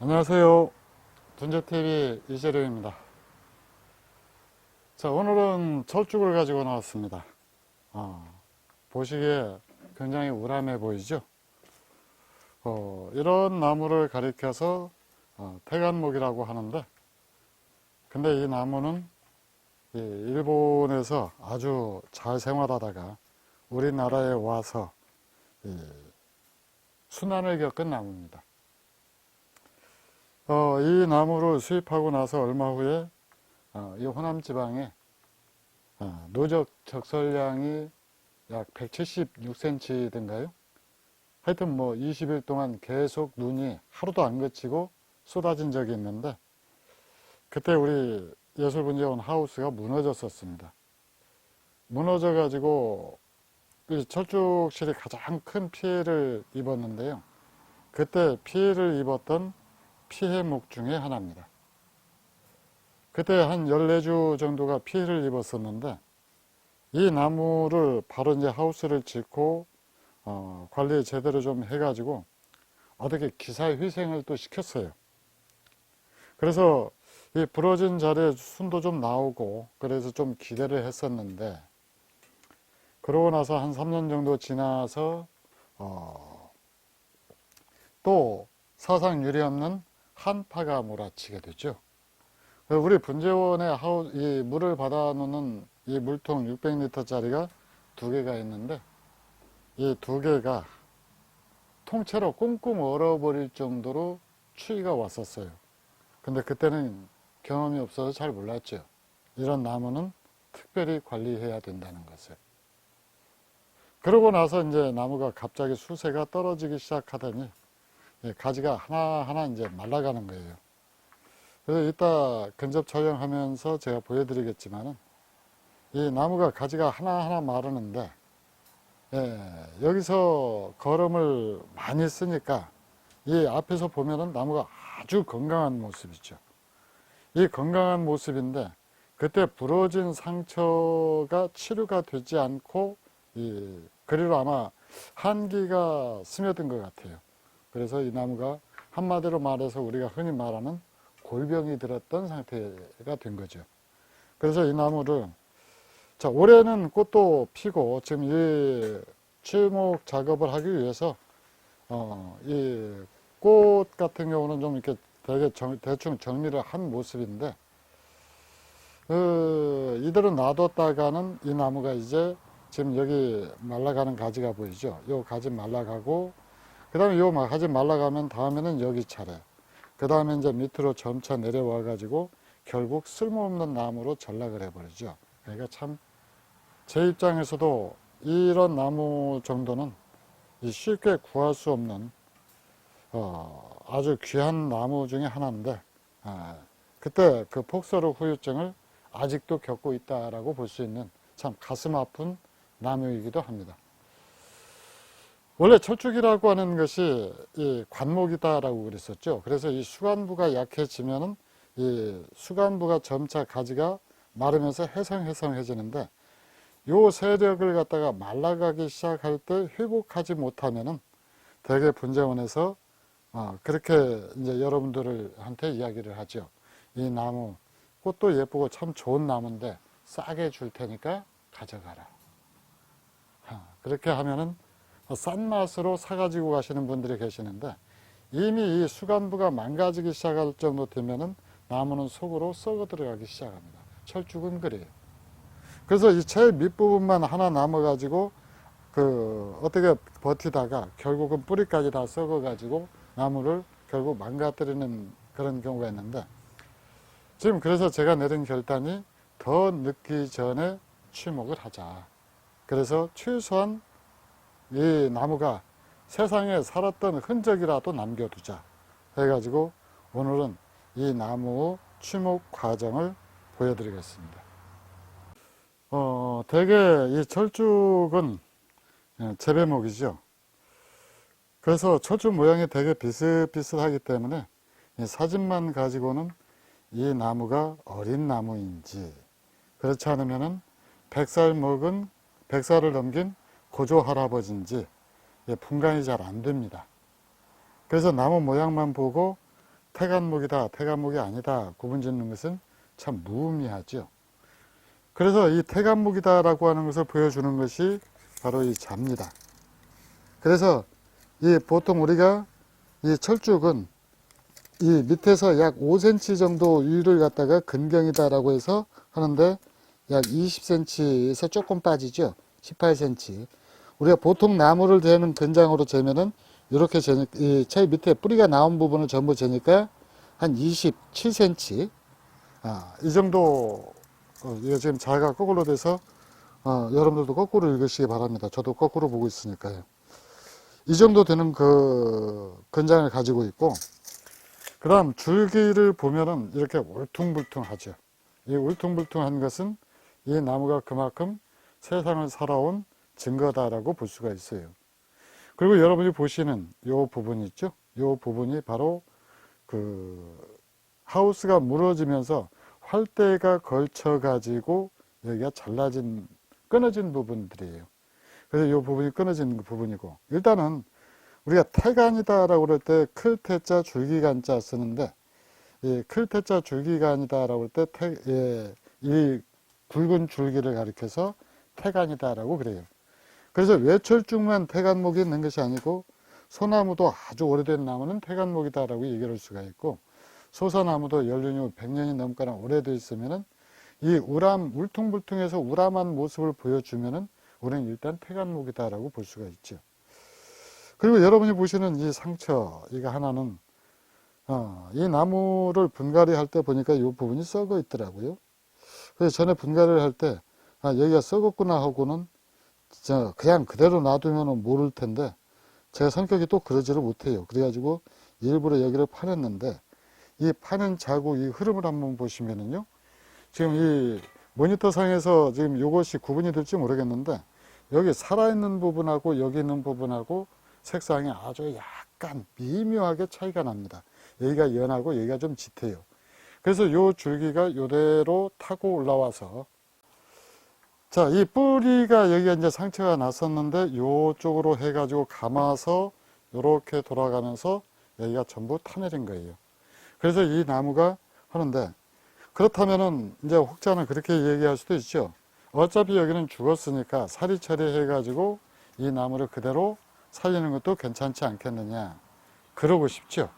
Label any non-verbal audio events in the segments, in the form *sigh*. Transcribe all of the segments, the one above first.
안녕하세요. 둔재TV 이재룡입니다. 자, 오늘은 철쭉을 가지고 나왔습니다. 아, 보시기에 굉장히 우람해 보이죠? 어, 이런 나무를 가리켜서 어, 태간목이라고 하는데, 근데 이 나무는 이 일본에서 아주 잘 생활하다가 우리나라에 와서 이 순환을 겪은 나무입니다. 어, 이 나무를 수입하고 나서 얼마 후에 어, 이 호남 지방에 어, 노적 적설량이 약 176cm든가요? 하여튼 뭐 20일 동안 계속 눈이 하루도 안 그치고 쏟아진 적이 있는데 그때 우리 예술분재원 하우스가 무너졌었습니다. 무너져 가지고 이 철쭉실이 가장 큰 피해를 입었는데요. 그때 피해를 입었던 피해목 중에 하나입니다. 그때 한 14주 정도가 피해를 입었었는데 이 나무를 바로 이제 하우스를 짓고 어, 관리 제대로 좀 해가지고 어떻게 기사 회생을 또 시켰어요. 그래서 이 부러진 자리에 순도 좀 나오고 그래서 좀 기대를 했었는데 그러고 나서 한 3년 정도 지나서 어, 또 사상 유례 없는 한파가 몰아치게 되죠. 우리 분재원에 하우, 이 물을 받아놓는 이 물통 600리터짜리가 두 개가 있는데 이 두 개가 통째로 꽁꽁 얼어버릴 정도로 추위가 왔었어요. 근데 그때는 경험이 없어서 잘 몰랐죠. 이런 나무는 특별히 관리해야 된다는 것을. 그러고 나서 이제 나무가 갑자기 수세가 떨어지기 시작하더니 예, 가지가 하나하나 이제 말라가는 거예요. 그래서 이따 근접 촬영하면서 제가 보여드리겠지만은 이 나무가 가지가 하나하나 마르는데 예, 여기서 거름을 많이 쓰니까 이 앞에서 보면은 나무가 아주 건강한 모습이죠. 이 건강한 모습인데 그때 부러진 상처가 치료가 되지 않고 이 그리로 아마 한기가 스며든 것 같아요. 그래서 이 나무가 한마디로 말해서 우리가 흔히 말하는 골병이 들었던 상태가 된 거죠. 그래서 이 나무를 자 올해는 꽃도 피고 지금 이 추목 작업을 하기 위해서 어, 이 꽃 같은 경우는 좀 이렇게 되게 정- 대충 정리를 한 모습인데 그 이대로 놔뒀다가는 이 나무가 이제 지금 여기 말라가는 가지가 보이죠? 요 가지 말라가고 그 다음에 요 가지 말라가면 다음에는 여기 차례. 그 다음에 이제 밑으로 점차 내려와 가지고 결국 쓸모없는 나무로 전락을 해버리죠. 그러니까 참 제 입장에서도 이런 나무 정도는 이 쉽게 구할 수 없는 어, 아주 귀한 나무 중에 하나인데 아, 그때 그 폭설후 후유증을 아직도 겪고 있다라고 볼 수 있는 참 가슴 아픈 나무이기도 합니다. 원래 철쭉이라고 하는 것이 이 관목이다라고 그랬었죠. 그래서 이 수간부가 약해지면은 이 수간부가 점차 가지가 마르면서 해성해성해지는데 요 세력을 갖다가 말라가기 시작할 때 회복하지 못하면은 대개 분재원에서 어, 그렇게 이제 여러분들을 한테 이야기를 하죠. 이 나무 꽃도 예쁘고 참 좋은 나무인데 싸게 줄 테니까 가져가라. 아, 그렇게 하면은 싼 맛으로 사가지고 가시는 분들이 계시는데 이미 이 수간부가 망가지기 시작할 정도 되면은 나무는 속으로 썩어 들어가기 시작합니다. 철쭉은 그래요. 그래서 이 제일 밑부분만 하나 남아가지고 그 어떻게 버티다가 결국은 뿌리까지 다 썩어가지고 나무를 결국 망가뜨리는 그런 경우가 있는데 지금 그래서 제가 내린 결단이 더 늦기 전에 취목을 하자. 그래서 최소한 이 나무가 세상에 살았던 흔적이라도 남겨두자 해가지고 오늘은 이 나무 취목 과정을 보여드리겠습니다. 어, 대개 이 철쭉은 예, 재배목이죠. 그래서 철쭉 모양이 되게 비슷비슷하기 때문에 이 사진만 가지고는 이 나무가 어린 나무인지 그렇지 않으면은 백살 먹은 백살을 넘긴 고조 할아버지인지 예, 분간이 잘 안 됩니다. 그래서 나무 모양만 보고 태간목이다, 태간목이 아니다 구분 짓는 것은 참 무의미하죠. 그래서 이 태간목이다라고 하는 것을 보여주는 것이 바로 이 자입니다. 그래서 이 보통 우리가 이 철쭉은 이 밑에서 약 5cm 정도 위를 갖다가 근경이다라고 해서 하는데 약 20cm에서 조금 빠지죠. 18cm. 우리가 보통 나무를 재는 근장으로 재면은 이렇게 재니 이제 밑에 뿌리가 나온 부분을 전부 재니까 한 27cm. 아, 이 정도 어, 이거 지금 자가 거꾸로 돼서 어, 여러분들도 거꾸로 읽으시기 바랍니다. 저도 거꾸로 보고 있으니까요. 이 정도 되는 그 근장을 가지고 있고 그 다음 줄기를 보면은 이렇게 울퉁불퉁하죠. 이 울퉁불퉁한 것은 이 나무가 그만큼 세상을 살아온 증거다라고 볼 수가 있어요. 그리고 여러분이 보시는 이 부분 있죠? 이 부분이 바로 그 하우스가 무너지면서 활대가 걸쳐 가지고 여기가 잘라진 끊어진 부분들이에요. 그래서 이 부분이 끊어진 그 부분이고 일단은 우리가 태간이다라고 그럴 때 클태자 줄기간자 쓰는데 이 클태자 줄기간이다라고 할때 예, 이 굵은 줄기를 가리켜서 태간이다라고 그래요. 그래서 외철쭉만 태간목이 있는 것이 아니고 소나무도 아주 오래된 나무는 태간목이다라고 얘기할 수가 있고 소사나무도 연륜이 100년이 넘거나 오래돼 있으면은 이 우람 울퉁불퉁해서 우람한 모습을 보여주면은 우리는 일단 태간목이다라고 볼 수가 있죠. 그리고 여러분이 보시는 이 상처 이거 하나는 어, 이 나무를 분갈이 할 때 보니까 이 부분이 썩어 있더라고요. 그래서 전에 분갈이를 할 때 아, 여기가 썩었구나 하고는 저 그냥 그대로 놔두면 모를 텐데 제가 성격이 또 그러지를 못해요. 그래가지고 일부러 여기를 파냈는데 이 파는 자국 이 흐름을 한번 보시면은요. 지금 이 모니터 상에서 지금 이것이 구분이 될지 모르겠는데 여기 살아있는 부분하고 여기 있는 부분하고 색상이 아주 약간 미묘하게 차이가 납니다. 여기가 연하고 여기가 좀 짙어요. 그래서 요 줄기가 요대로 타고 올라와서 자, 이 뿌리가 여기가 이제 상처가 났었는데 요쪽으로 해가지고 감아서 요렇게 돌아가면서 여기가 전부 타내린 거예요. 그래서 이 나무가 하는데 그렇다면은 이제 혹자는 그렇게 얘기할 수도 있죠. 어차피 여기는 죽었으니까 사리 처리해가지고 이 나무를 그대로 살리는 것도 괜찮지 않겠느냐. 그러고 싶죠.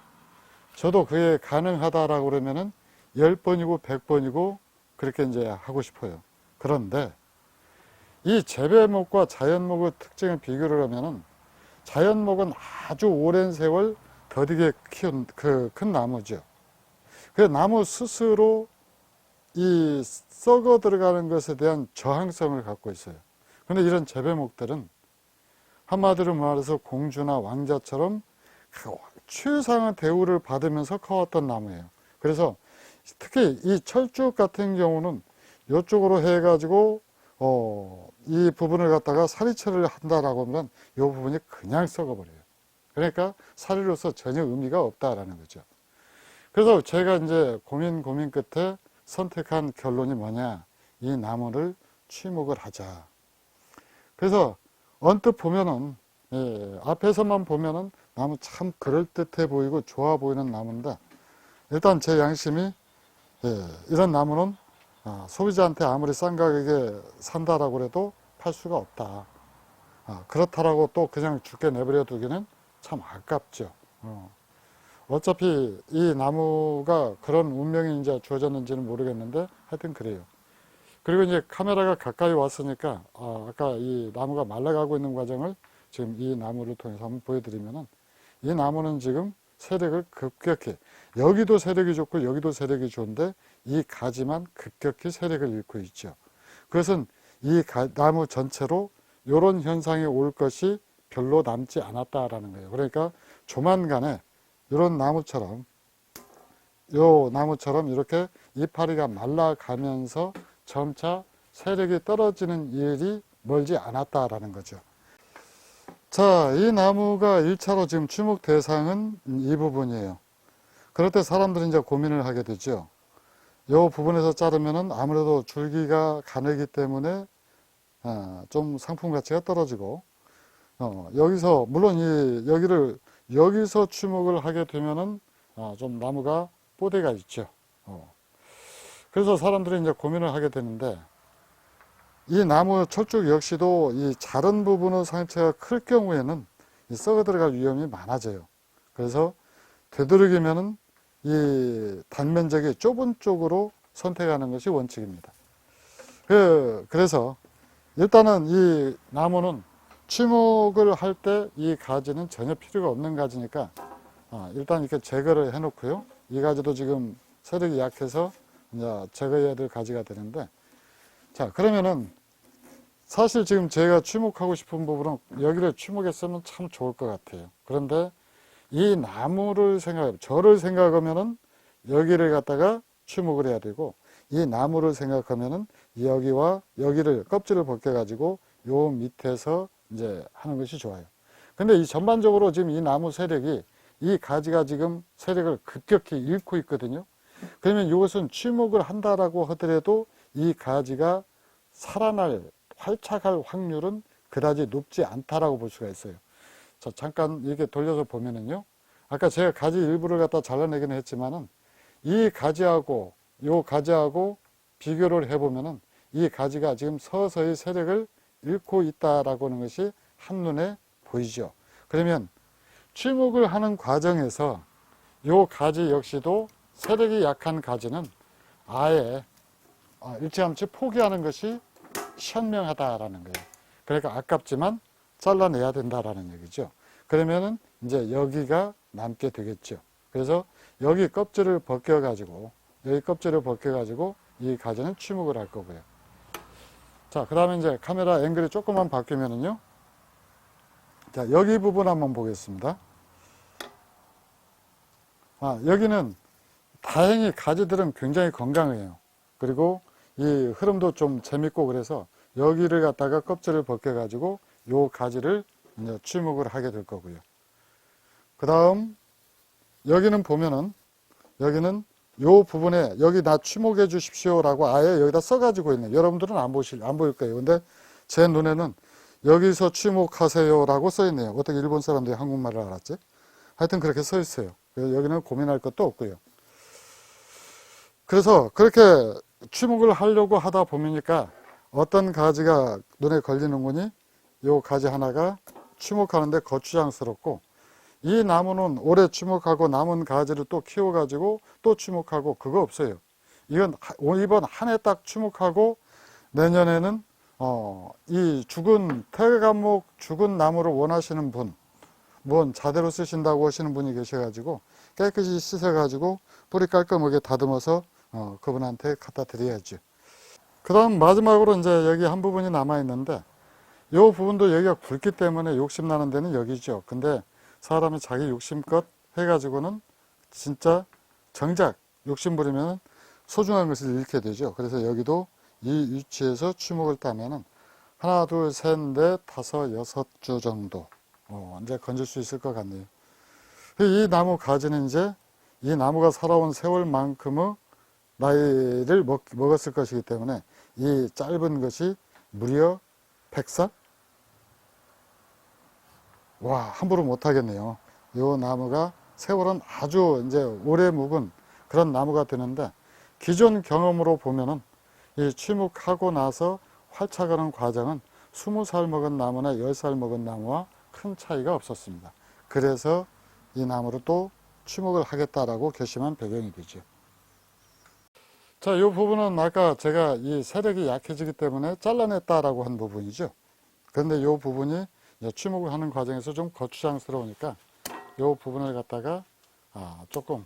저도 그게 가능하다라고 그러면은 10번이고 100번이고 그렇게 이제 하고 싶어요. 그런데 이 재배목과 자연목의 특징을 비교를 하면은 자연목은 아주 오랜 세월 더디게 키운 그 큰 나무죠. 그 나무 스스로 이 썩어 들어가는 것에 대한 저항성을 갖고 있어요. 그런데 이런 재배목들은 한마디로 말해서 공주나 왕자처럼 그 최상의 대우를 받으면서 커왔던 나무예요. 그래서 특히 이 철쭉 같은 경우는 이쪽으로 해가지고 어, 이 부분을 갖다가 사리처리를 한다라고 하면 이 부분이 그냥 썩어버려요. 그러니까 사리로서 전혀 의미가 없다라는 거죠. 그래서 제가 이제 고민 고민 끝에 선택한 결론이 뭐냐. 이 나무를 취목을 하자. 그래서 언뜻 보면은, 예, 앞에서만 보면은 나무 참 그럴듯해 보이고 좋아 보이는 나무인데, 일단 제 양심이, 예, 이런 나무는 아, 소비자한테 아무리 싼 가격에 산다라고 해도 팔 수가 없다. 아, 그렇다라고 또 그냥 죽게 내버려 두기는 참 아깝죠. 어. 어차피 이 나무가 그런 운명이 이제 주어졌는지는 모르겠는데 하여튼 그래요. 그리고 이제 카메라가 가까이 왔으니까 아, 아까 이 나무가 말라가고 있는 과정을 지금 이 나무를 통해서 한번 보여드리면은 이 나무는 지금 세력을 급격히 여기도 세력이 좋고 여기도 세력이 좋은데 이 가지만 급격히 세력을 잃고 있죠. 그것은 이 가, 나무 전체로 이런 현상이 올 것이 별로 남지 않았다라는 거예요. 그러니까 조만간에 이런 나무처럼 요 나무처럼 이렇게 이파리가 말라가면서 점차 세력이 떨어지는 일이 멀지 않았다라는 거죠. 자, 이 나무가 1차로 지금 주목 대상은 이 부분이에요. 그럴 때 사람들이 이제 고민을 하게 되죠. 이 부분에서 자르면은 아무래도 줄기가 가늘기 때문에 어, 좀 상품 가치가 떨어지고 어, 여기서 물론 이 여기를 여기서 추목을 하게 되면은 아, 좀 나무가 뽀대가 있죠. 어. 그래서 사람들이 이제 고민을 하게 되는데 이 나무 철쭉 역시도 이 자른 부분의 상처가 클 경우에는 이 썩어 들어갈 위험이 많아져요. 그래서 되도록이면은 이 단면적이 좁은 쪽으로 선택하는 것이 원칙입니다. 그, 그래서 일단은 이 나무는 취목을 할 때 이 가지는 전혀 필요가 없는 가지니까 아, 일단 이렇게 제거를 해 놓고요. 이 가지도 지금 세력이 약해서 이제 제거해야 될 가지가 되는데 자 그러면은 사실 지금 제가 취목하고 싶은 부분은 여기를 취목했으면 참 좋을 것 같아요. 그런데 이 나무를 생각, 저를 생각하면은 여기를 갖다가 취목을 해야 되고 이 나무를 생각하면은 여기와 여기를 껍질을 벗겨 가지고 요 밑에서 이제 하는 것이 좋아요. 근데 이 전반적으로 지금 이 나무 세력이 이 가지가 지금 세력을 급격히 잃고 있거든요. 그러면 이것은 취목을 한다라고 하더라도 이 가지가 살아날 활착할 확률은 그다지 높지 않다라고 볼 수가 있어요. 자, 잠깐 이렇게 돌려서 보면은요. 아까 제가 가지 일부를 갖다 잘라내기는 했지만은 이 가지하고 요 가지하고 비교를 해보면은 이 가지가 지금 서서히 세력을 잃고 있다라고 하는 것이 한눈에 보이죠. 그러면 취목을 하는 과정에서 요 가지 역시도 세력이 약한 가지는 아예 어, 일찌감치 포기하는 것이 현명하다라는 거예요. 그러니까 아깝지만 잘라내야 된다라는 얘기죠. 그러면은 이제 여기가 남게 되겠죠. 그래서 여기 껍질을 벗겨 가지고 여기 껍질을 벗겨 가지고 이 가지는 취목을 할 거고요. 자, 그 다음에 이제 카메라 앵글이 조금만 바뀌면은요. 자, 여기 부분 한번 보겠습니다. 아, 여기는 다행히 가지들은 굉장히 건강해요. 그리고 이 흐름도 좀 재밌고 그래서 여기를 갖다가 껍질을 벗겨 가지고 요 가지를 이제 취목을 하게 될 거고요. 그 다음 여기는 보면은 여기는 요 부분에 여기 나 취목해 주십시오라고 아예 여기다 써가지고 있네. 여러분들은 안 보실 안 보일 거예요. 근데 제 눈에는 여기서 취목하세요라고 써 있네요. 어떻게 일본 사람들이 한국말을 알았지? 하여튼 그렇게 써 있어요. 여기는 고민할 것도 없고요. 그래서 그렇게 취목을 하려고 하다 보니까 어떤 가지가 눈에 걸리는군이 요 가지 하나가 취목하는데 거추장스럽고 이 나무는 오래 취목하고 남은 가지를 또 키워가지고 또 취목하고 그거 없어요. 이건 하- 이번 한 해 딱 취목하고 내년에는 어, 이 죽은 태감목 죽은 나무를 원하시는 분, 뭔 자대로 쓰신다고 하시는 분이 계셔가지고 깨끗이 씻어가지고 뿌리 깔끔하게 다듬어서 어, 그분한테 갖다 드려야죠. 그 다음 마지막으로 이제 여기 한 부분이 남아 있는데 이 부분도 여기가 굵기 때문에 욕심 나는 데는 여기죠. 근데 사람이 자기 욕심껏 해가지고는 진짜 정작 욕심 부리면 소중한 것을 잃게 되죠. 그래서 여기도 이 위치에서 추목을 따면은 하나, 둘, 셋, 넷, 다섯, 여섯 주 정도 어, 이제 건질 수 있을 것 같네요. 이 나무 가지는 이제 이 나무가 살아온 세월만큼의 나이를 먹, 먹었을 것이기 때문에 이 짧은 것이 무려 100살? 와, 함부로 못 하겠네요. 이 나무가 세월은 아주 이제 오래 묵은 그런 나무가 되는데 기존 경험으로 보면은 이 취목하고 나서 활착하는 과정은 20살 먹은 나무나 10살 먹은 나무와 큰 차이가 없었습니다. 그래서 이 나무를 또 취목을 하겠다라고 결심한 배경이 되죠. 자, 이 부분은 아까 제가 이 세력이 약해지기 때문에 잘라냈다라고 한 부분이죠. 그런데 이 부분이 취목을 하는 과정에서 좀 거추장스러우니까 이 부분을 갖다가 아, 조금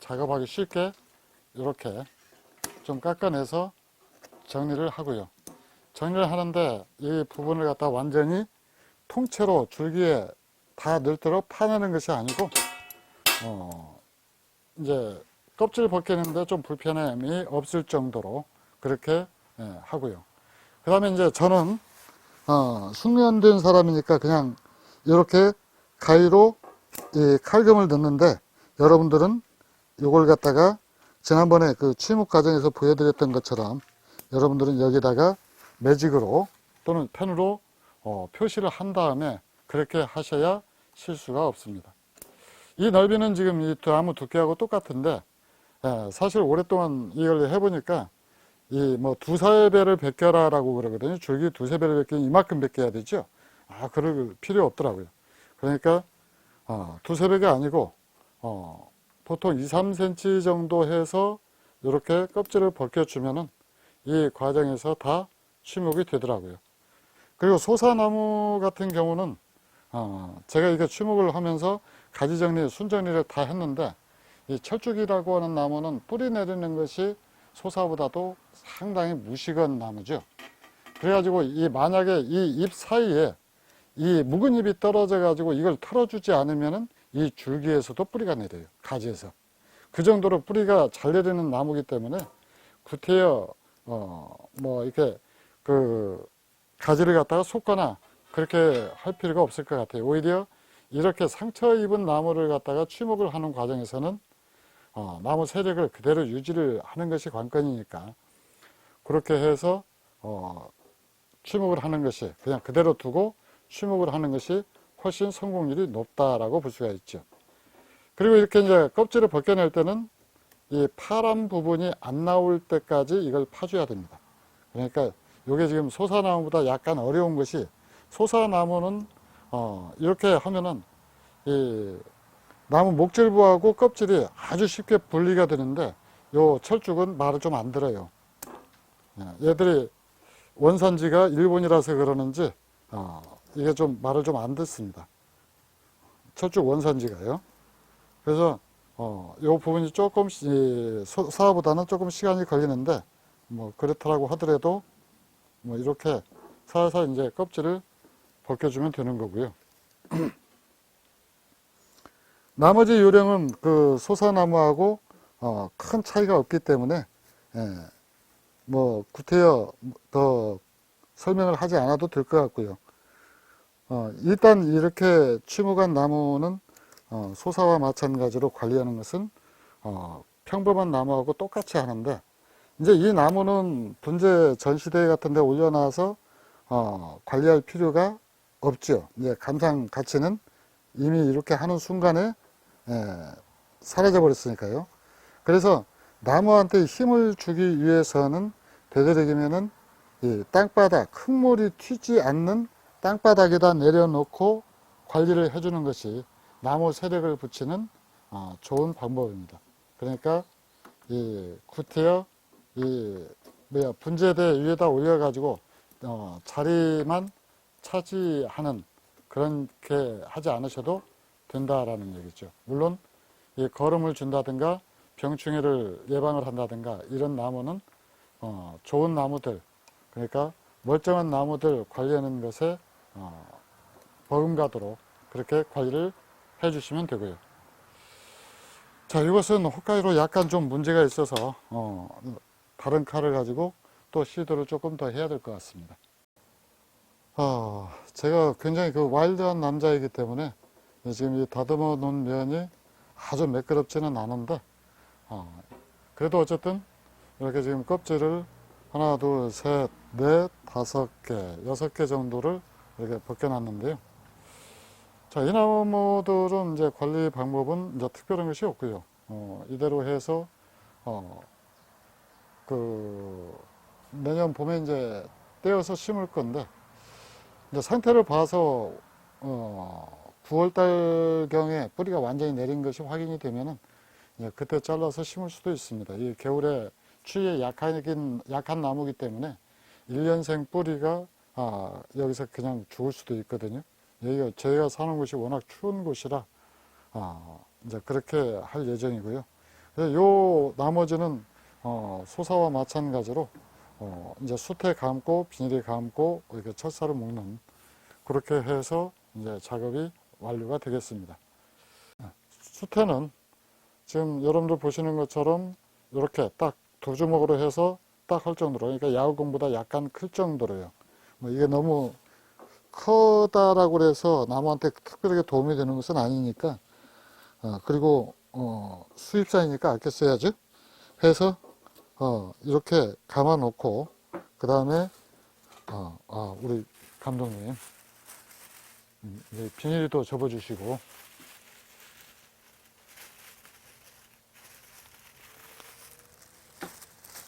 작업하기 쉽게 이렇게 좀 깎아내서 정리를 하고요. 정리를 하는데 이 부분을 갖다 완전히 통째로 줄기에 다 늘도록 파내는 것이 아니고 어, 이제 껍질 벗기는데 좀 불편함이 없을 정도로 그렇게 예, 하고요. 그 다음에 이제 저는 어, 숙련된 사람이니까 그냥 이렇게 가위로 이 칼금을 넣는데 여러분들은 이걸 갖다가 지난번에 그 취목 과정에서 보여드렸던 것처럼 여러분들은 여기다가 매직으로 또는 펜으로 어, 표시를 한 다음에 그렇게 하셔야 실수가 없습니다. 이 넓이는 지금 이 나무 두께하고 똑같은데 예, 사실 오랫동안 이걸 해보니까 이 뭐 두세 배를 벗겨라라고 그러거든요. 줄기 두세 배를 벗기면 이만큼 벗겨야 되죠. 아, 그럴 필요 없더라고요. 그러니까 어, 두세 배가 아니고 어, 보통 2, 3cm 정도 해서 이렇게 껍질을 벗겨주면은 이 과정에서 다 취목이 되더라고요. 그리고 소사나무 같은 경우는 어, 제가 이게 취목을 하면서 가지 정리, 순 정리를 다 했는데 이 철쭉이라고 하는 나무는 뿌리 내리는 것이 소사보다도 상당히 무식한 나무죠. 그래가지고 이 만약에 이 잎 사이에 이 묵은 잎이 떨어져 가지고 이걸 털어주지 않으면은 이 줄기에서도 뿌리가 내려요. 가지에서. 그 정도로 뿌리가 잘 내리는 나무기 때문에 구태여 어 뭐 이렇게 그 가지를 갖다가 솟거나 그렇게 할 필요가 없을 것 같아요. 오히려 이렇게 상처 입은 나무를 갖다가 취목을 하는 과정에서는 어, 나무 세력을 그대로 유지를 하는 것이 관건이니까 그렇게 해서 어, 취목을 하는 것이 그냥 그대로 두고 취목을 하는 것이 훨씬 성공률이 높다라고 볼 수가 있죠. 그리고 이렇게 이제 껍질을 벗겨낼 때는 이 파란 부분이 안 나올 때까지 이걸 파줘야 됩니다. 그러니까 이게 지금 소사나무보다 약간 어려운 것이 소사나무는 어, 이렇게 하면은 이 나무 목질부하고 껍질이 아주 쉽게 분리가 되는데 요 철쭉은 말을 좀 안 들어요. 예, 얘들이 원산지가 일본이라서 그러는지 어, 이게 좀 말을 좀 안 듣습니다. 철쭉 원산지가요. 그래서 어, 요 부분이 조금 사보다는 조금 시간이 걸리는데 뭐 그렇다라고 하더라도 뭐 이렇게 살살 이제 껍질을 벗겨주면 되는 거고요. *clears throat* 나머지 요령은 그 소사나무하고 어, 큰 차이가 없기 때문에 예, 뭐 구태여 더 설명을 하지 않아도 될 것 같고요. 어, 일단 이렇게 취목한 나무는 어, 소사와 마찬가지로 관리하는 것은 어, 평범한 나무하고 똑같이 하는데 이제 이 나무는 분재 전시대 같은 데 올려놔서 어, 관리할 필요가 없죠. 이제 감상 가치는 이미 이렇게 하는 순간에 예, 사라져 버렸으니까요. 그래서 나무한테 힘을 주기 위해서는 되도록이면은 이 땅바닥 흙물이 튀지 않는 땅바닥에다 내려놓고 관리를 해주는 것이 나무 세력을 붙이는 어, 좋은 방법입니다. 그러니까 이 구태여 이 뭐야 분재대 위에다 올려가지고 어, 자리만 차지하는 그렇게 하지 않으셔도 된다라는 얘기죠. 물론 이 거름을 준다든가 병충해를 예방을 한다든가 이런 나무는 어, 좋은 나무들 그러니까 멀쩡한 나무들 관리하는 것에 어, 버금가도록 그렇게 관리를 해주시면 되고요. 자, 이것은 홋카이로 약간 좀 문제가 있어서 어, 다른 칼을 가지고 또 시도를 조금 더 해야 될 것 같습니다. 아, 제가 굉장히 그 와일드한 남자이기 때문에 지금 이 다듬어 놓은 면이 아주 매끄럽지는 않은데 어, 그래도 어쨌든 이렇게 지금 껍질을 하나, 둘, 셋, 넷, 다섯 개, 여섯 개 정도를 이렇게 벗겨놨는데요. 자, 이 나무들은 이제 관리 방법은 이제 특별한 것이 없고요. 어, 이대로 해서 어, 그 내년 봄에 이제 떼어서 심을 건데 이제 상태를 봐서 어, 9월 달경에 뿌리가 완전히 내린 것이 확인이 되면은 이제 그때 잘라서 심을 수도 있습니다. 이 겨울에 추위에 약한, 약한 나무기 때문에 1년생 뿌리가 아, 여기서 그냥 죽을 수도 있거든요. 여기가 저희가 사는 곳이 워낙 추운 곳이라 아, 이제 그렇게 할 예정이고요. 요 나머지는 어, 소사와 마찬가지로 어, 이제 숯에 감고 비닐에 감고 이렇게 철사를 묶는 그렇게 해서 이제 작업이 완료가 되겠습니다. 숯에는 지금 여러분들 보시는 것처럼 이렇게 딱 두 주먹으로 해서 딱 할 정도로 그러니까 야구공보다 약간 클 정도로요. 뭐 이게 너무 커다라고 그래서 나무한테 특별하게 도움이 되는 것은 아니니까 어, 그리고 어, 수입산이니까 아껴 써야죠. 해서 어, 이렇게 감아 놓고 그 다음에 어, 아, 우리 감독님 음, 네, 비닐도 접어주시고.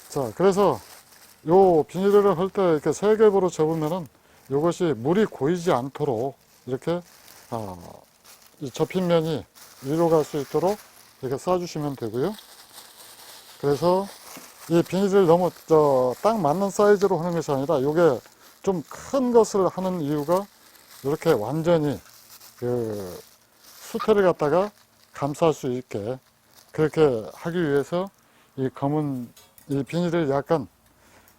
자 그래서 요 비닐을 할 때 이렇게 세 개로 접으면은 이것이 물이 고이지 않도록 이렇게 어, 접힌 면이 위로 갈 수 있도록 이렇게 쌓아주시면 되고요. 그래서 이 비닐을 너무 저 딱 맞는 사이즈로 하는 것이 아니라 이게 좀 큰 것을 하는 이유가 이렇게 완전히 그 수태를 갖다가 감쌀 수 있게 그렇게 하기 위해서 이 검은 이 비닐을 약간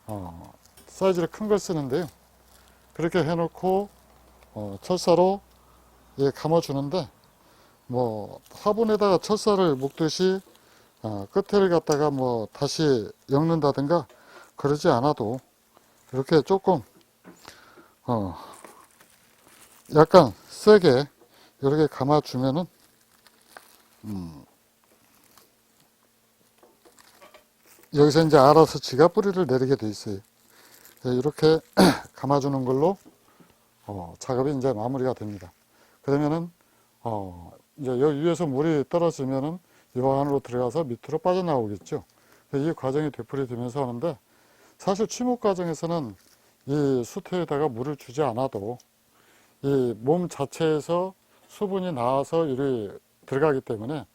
어, 사이즈를 큰 걸 쓰는데요. 그렇게 해놓고 어, 철사로 예, 감아주는데 뭐 화분에다가 철사를 묶듯이 어, 끝을 갖다가 뭐 다시 엮는다든가 그러지 않아도 이렇게 조금 어, 약간 세게 이렇게 감아주면은 음, 여기서 이제 알아서 지가 뿌리를 내리게 돼 있어요. 네, 이렇게 *clears throat* 감아주는 걸로 어, 작업이 이제 마무리가 됩니다. 그러면은 어, 이제 여기 위에서 물이 떨어지면은 요 안으로 들어가서 밑으로 빠져나오겠죠. 이 과정이 되풀이 되면서 하는데 사실 취목 과정에서는 이 수태에다가 물을 주지 않아도 이 몸 자체에서 수분이 나와서 이리 들어가기 때문에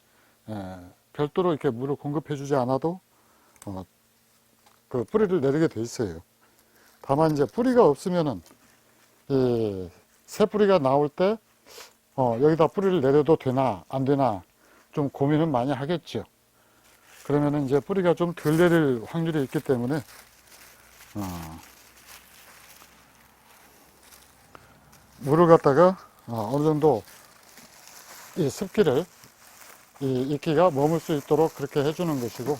예, 별도로 이렇게 물을 공급해 주지 않아도 어, 그 뿌리를 내리게 돼 있어요. 다만 이제 뿌리가 없으면은 이 새 뿌리가 나올 때 어, 여기다 뿌리를 내려도 되나 안 되나 좀 고민은 많이 하겠죠. 그러면은 이제 뿌리가 좀 덜 내릴 확률이 있기 때문에 어, 물을 갖다가 어, 어느 정도 이 습기를 이 이끼가 머물 수 있도록 그렇게 해주는 것이고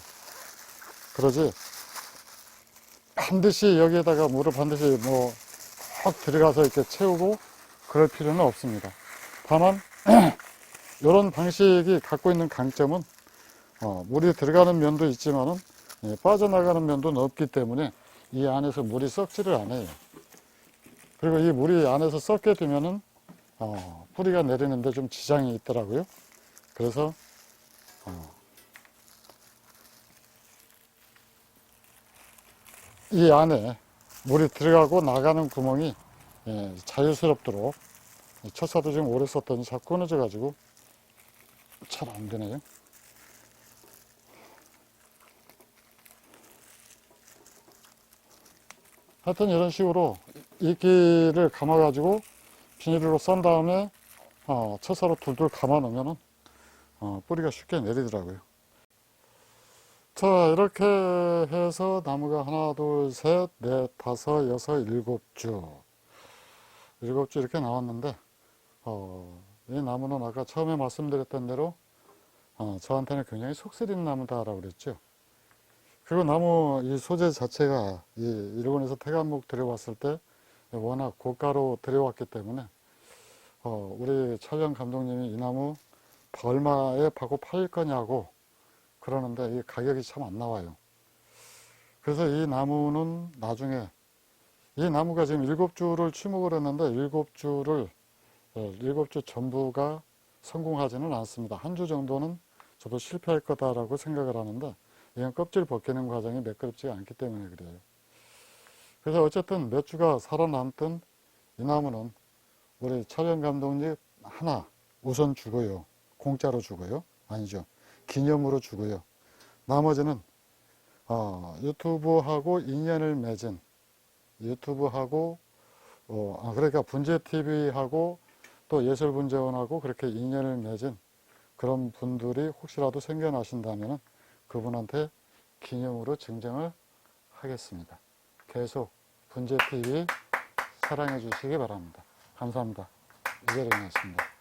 그러지 반드시 여기에다가 물을 반드시 뭐 확 들어가서 이렇게 채우고 그럴 필요는 없습니다. 다만 *clears throat* 이런 방식이 갖고 있는 강점은 어, 물이 들어가는 면도 있지만 은 예, 빠져나가는 면도 없기 때문에 이 안에서 물이 썩지를 않아요. 그리고 이 물이 안에서 썩게 되면은 어, 뿌리가 내리는데 좀 지장이 있더라고요. 그래서 어, 이 안에 물이 들어가고 나가는 구멍이 예, 자유스럽도록 첫사도 지금 오래 썼더니 자꾸 끊어져 가지고 잘 안 되네요. 하여튼 이런 식으로 이끼를 감아 가지고 비닐로 썬 다음에 어, 첫사로 둘둘 감아 놓으면은 어, 뿌리가 쉽게 내리더라고요. 자, 이렇게 해서 나무가 하나, 둘, 셋, 넷, 다섯, 여섯, 일곱 주. 일곱 주 이렇게 나왔는데, 어, 이 나무는 아까 처음에 말씀드렸던 대로, 어, 저한테는 굉장히 속쓰린 나무다라고 그랬죠. 그리고 나무 이 소재 자체가 이 일본에서 태간목 들여왔을 때 워낙 고가로 들여왔기 때문에, 어, 우리 촬영 감독님이 이 나무 얼마에 받고 팔 거냐고 그러는데 이 가격이 참 안 나와요. 그래서 이 나무는 나중에 이 나무가 지금 일곱 주를 취목을 했는데 일곱 주를 예, 일곱 주 전부가 성공하지는 않습니다. 한 주 정도는 저도 실패할 거다라고 생각을 하는데 이건 껍질 벗기는 과정이 매끄럽지가 않기 때문에 그래요. 그래서 어쨌든 몇 주가 살아남든 이 나무는 우리 촬영 감독님 하나 우선 주고요. 공짜로 주고요. 아니죠. 기념으로 주고요. 나머지는 어, 유튜브하고 인연을 맺은 유튜브하고 어, 아, 그러니까 분재 TV하고 또 예술분재원하고 그렇게 인연을 맺은 그런 분들이 혹시라도 생겨나신다면 그분한테 기념으로 증정을 하겠습니다. 계속 분재 TV 사랑해 주시기 바랍니다. 감사합니다. 이재룡이었습니다.